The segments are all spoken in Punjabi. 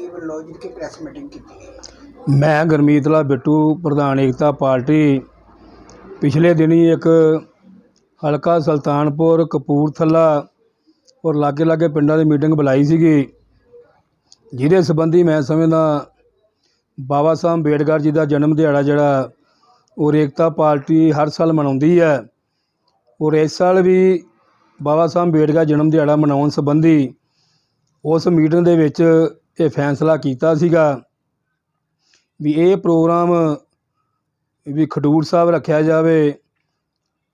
ਪਾਰਟੀ ਵੱਲੋਂ ਜਿਹੜੀ ਕਿ ਪ੍ਰੈਸ ਮੀਟਿੰਗ ਕੀਤੀ ਗਈ। ਮੈਂ ਗੁਰਮੀਤ ਬਿੱਟੂ, ਪ੍ਰਧਾਨ ਏਕਤਾ ਪਾਰਟੀ। ਪਿਛਲੇ ਦਿਨੀ ਇੱਕ ਹਲਕਾ ਸੁਲਤਾਨਪੁਰ, ਕਪੂਰਥਲਾ ਔਰ ਲਾਗੇ ਲਾਗੇ ਪਿੰਡਾਂ ਦੀ ਮੀਟਿੰਗ ਬੁਲਾਈ ਸੀਗੀ, ਜਿਹਦੇ ਸੰਬੰਧੀ ਮੈਂ ਸਮਝਦਾ ਬਾਬਾ ਸਾਹਿਬ ਅੰਬੇਡਕਰ ਜੀ ਦਾ ਜਨਮ ਦਿਹਾੜਾ ਜਿਹੜਾ ਔਰ ਏਕਤਾ ਪਾਰਟੀ ਹਰ ਸਾਲ ਮਨਾਉਂਦੀ ਹੈ। ਔਰ ਇਸ ਸਾਲ ਵੀ ਬਾਬਾ ਸਾਹਿਬ ਅੰਬੇਡਕਰ ਜਨਮ ਦਿਹਾੜਾ ਮਨਾਉਣ ਸੰਬੰਧੀ ਉਸ ਮੀਟਿੰਗ ਦੇ ਵਿੱਚ ਇਹ ਫੈਸਲਾ ਕੀਤਾ ਸੀਗਾ ਵੀ ਇਹ ਪ੍ਰੋਗਰਾਮ ਵੀ ਖਡੂਰ ਸਾਹਿਬ ਰੱਖਿਆ ਜਾਵੇ,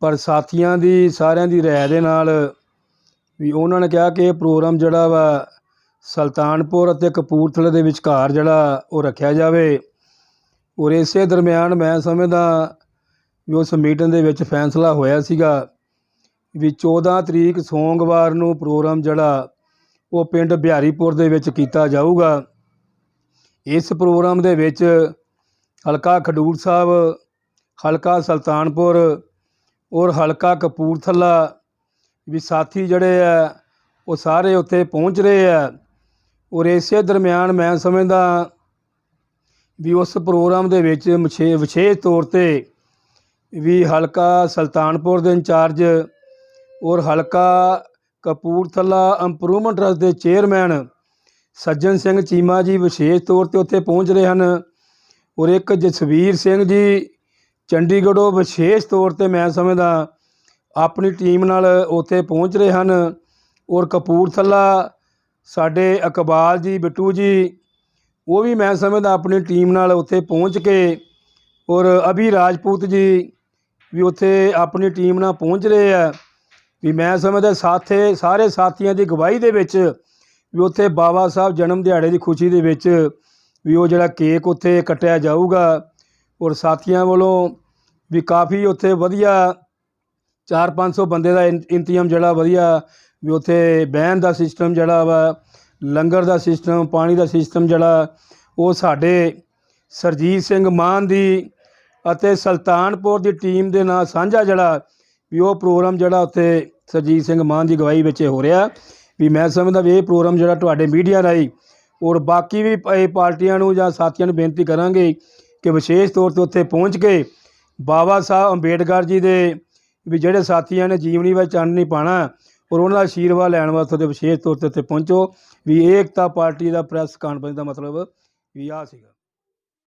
ਪਰ ਸਾਥੀਆਂ ਦੀ, ਸਾਰਿਆਂ ਦੀ ਰਾਏ ਦੇ ਨਾਲ ਵੀ ਉਹਨਾਂ ਨੇ ਕਿਹਾ ਕਿ ਇਹ ਪ੍ਰੋਗਰਾਮ ਜਿਹੜਾ ਵਾ ਸੁਲਤਾਨਪੁਰ ਅਤੇ ਕਪੂਰਥਲੇ ਦੇ ਵਿਚਕਾਰ ਜਿਹੜਾ ਉਹ ਰੱਖਿਆ ਜਾਵੇ। ਔਰ ਇਸੇ ਦਰਮਿਆਨ ਮੈਂ ਸਮਝਦਾ ਵੀ ਉਸ ਮੀਟਿੰਗ ਦੇ ਵਿੱਚ ਫੈਸਲਾ ਹੋਇਆ ਸੀਗਾ ਵੀ 14 ਤਰੀਕ ਸੋਮਵਾਰ ਨੂੰ ਪ੍ਰੋਗਰਾਮ ਜਿਹੜਾ ਉਹ ਪਿੰਡ ਬਿਹਾਰੀਪੁਰ ਦੇ ਵਿੱਚ ਕੀਤਾ ਜਾਊਗਾ। ਇਸ ਪ੍ਰੋਗਰਾਮ ਦੇ ਵਿੱਚ ਹਲਕਾ ਖਡੂਰ ਸਾਹਿਬ, ਹਲਕਾ ਸੁਲਤਾਨਪੁਰ ਔਰ ਹਲਕਾ ਕਪੂਰਥਲਾ ਵੀ ਸਾਥੀ ਜਿਹੜੇ ਆ, ਉਹ ਸਾਰੇ ਉੱਥੇ ਪਹੁੰਚ ਰਹੇ ਆ। ਔਰ ਇਸੇ ਦਰਮਿਆਨ ਮੈਂ ਸਮਝਦਾ ਵੀ ਉਸ ਪ੍ਰੋਗਰਾਮ ਦੇ ਵਿੱਚ ਵਿਸ਼ੇ ਵਿਸ਼ੇਸ਼ ਤੌਰ ਤੇ ਵੀ ਹਲਕਾ ਸੁਲਤਾਨਪੁਰ ਦੇ ਇੰਚਾਰਜ ਔਰ ਹਲਕਾ ਕਪੂਰਥਲਾ ਇੰਪਰੂਵਮੈਂਟ ਟਰਸਟ ਦੇ ਚੇਅਰਮੈਨ ਸੱਜਣ ਸਿੰਘ ਚੀਮਾ ਜੀ ਵਿਸ਼ੇਸ਼ ਤੌਰ ਤੇ ਉੱਥੇ ਪਹੁੰਚ ਰਹੇ ਹਨ। ਔਰ ਇੱਕ ਜਸਵੀਰ ਸਿੰਘ ਜੀ, ਚੰਡੀਗੜ੍ਹੋਂ ਵਿਸ਼ੇਸ਼ ਤੌਰ ਤੇ ਮੈਂ ਸਮਝਦਾ ਆਪਣੀ ਟੀਮ ਨਾਲ ਉੱਥੇ ਪਹੁੰਚ ਰਹੇ ਹਨ। ਔਰ ਕਪੂਰਥਲਾ ਸਾਡੇ ਇਕਬਾਲ ਜੀ, ਬਿੱਟੂ ਜੀ, ਉਹ ਵੀ ਮੈਂ ਸਮਝਦਾ ਆਪਣੀ ਟੀਮ ਨਾਲ ਉੱਥੇ ਪਹੁੰਚ ਕੇ ਔਰ ਅਭੀ ਰਾਜਪੂਤ ਜੀ ਵੀ ਉੱਥੇ ਆਪਣੀ ਟੀਮ ਨਾਲ ਪਹੁੰਚ ਰਹੇ ਆ। ਵੀ ਮੈਂ ਸਮਝਦਾ ਸਾਥੇ, ਸਾਰੇ ਸਾਥੀਆਂ ਦੀ ਗਵਾਹੀ ਦੇ ਵਿੱਚ ਵੀ ਉੱਥੇ ਬਾਬਾ ਸਾਹਿਬ ਜਨਮ ਦਿਹਾੜੇ ਦੀ ਖੁਸ਼ੀ ਦੇ ਵਿੱਚ ਵੀ ਉਹ ਜਿਹੜਾ ਕੇਕ ਉੱਥੇ ਕੱਟਿਆ ਜਾਊਗਾ ਔਰ ਸਾਥੀਆਂ ਵੱਲੋਂ ਵੀ ਕਾਫੀ ਉੱਥੇ ਵਧੀਆ 4-500 ਬੰਦੇ ਦਾ ਇੰ- ਇੰਤਜ਼ਾਮ ਜਿਹੜਾ ਵਧੀਆ ਵੀ ਉੱਥੇ ਬਹਿਣ ਦਾ ਸਿਸਟਮ ਜਿਹੜਾ ਵਾ, ਲੰਗਰ ਦਾ ਸਿਸਟਮ, ਪਾਣੀ ਦਾ ਸਿਸਟਮ ਜਿਹੜਾ, ਉਹ ਸਾਡੇ ਸਰਜੀਤ ਸਿੰਘ ਮਾਨ ਦੀ ਅਤੇ ਸੁਲਤਾਨਪੁਰ ਦੀ ਟੀਮ ਦੇ ਨਾਲ ਸਾਂਝਾ ਜਿਹੜਾ ਵੀ ਉਹ ਪ੍ਰੋਗਰਾਮ ਜਿਹੜਾ ਉੱਥੇ ਸਰਜੀਤ ਸਿੰਘ ਮਾਨ ਦੀ ਗਵਾਹੀ ਵਿੱਚ ਇਹ ਹੋ ਰਿਹਾ ਵੀ ਮੈਂ ਸਮਝਦਾ ਵੀ ਇਹ ਪ੍ਰੋਗਰਾਮ ਜਿਹੜਾ ਤੁਹਾਡੇ ਮੀਡੀਆ ਰਾਹੀਂ ਔਰ ਬਾਕੀ ਵੀ ਇਹ ਪਾਰਟੀਆਂ ਨੂੰ ਜਾਂ ਸਾਥੀਆਂ ਨੂੰ ਬੇਨਤੀ ਕਰਾਂਗੇ ਕਿ ਵਿਸ਼ੇਸ਼ ਤੌਰ ਤੇ ਉੱਥੇ ਪਹੁੰਚ ਕੇ ਬਾਬਾ ਸਾਹਿਬ ਅੰਬੇਡਕਰ ਜੀ ਦੇ ਵੀ ਜਿਹੜੇ ਸਾਥੀਆਂ ਨੇ ਜੀਵਨੀ ਵਿੱਚ ਚੰਨ ਨਹੀਂ ਪਾਣਾ ਔਰ ਉਹਨਾਂ ਦਾ ਆਸ਼ੀਰਵਾਦ ਲੈਣ ਵਾਸਤੇ ਤੇ ਵਿਸ਼ੇਸ਼ ਤੌਰ ਤੇ ਉੱਥੇ ਪਹੁੰਚੋ, ਵੀ ਇਹ ਏਕਤਾ ਪਾਰਟੀ ਦਾ ਪ੍ਰੈਸ ਕਾਨਫਰੰਸ ਦਾ ਮਤਲਬ ਵੀ ਆ ਸੀਗਾ।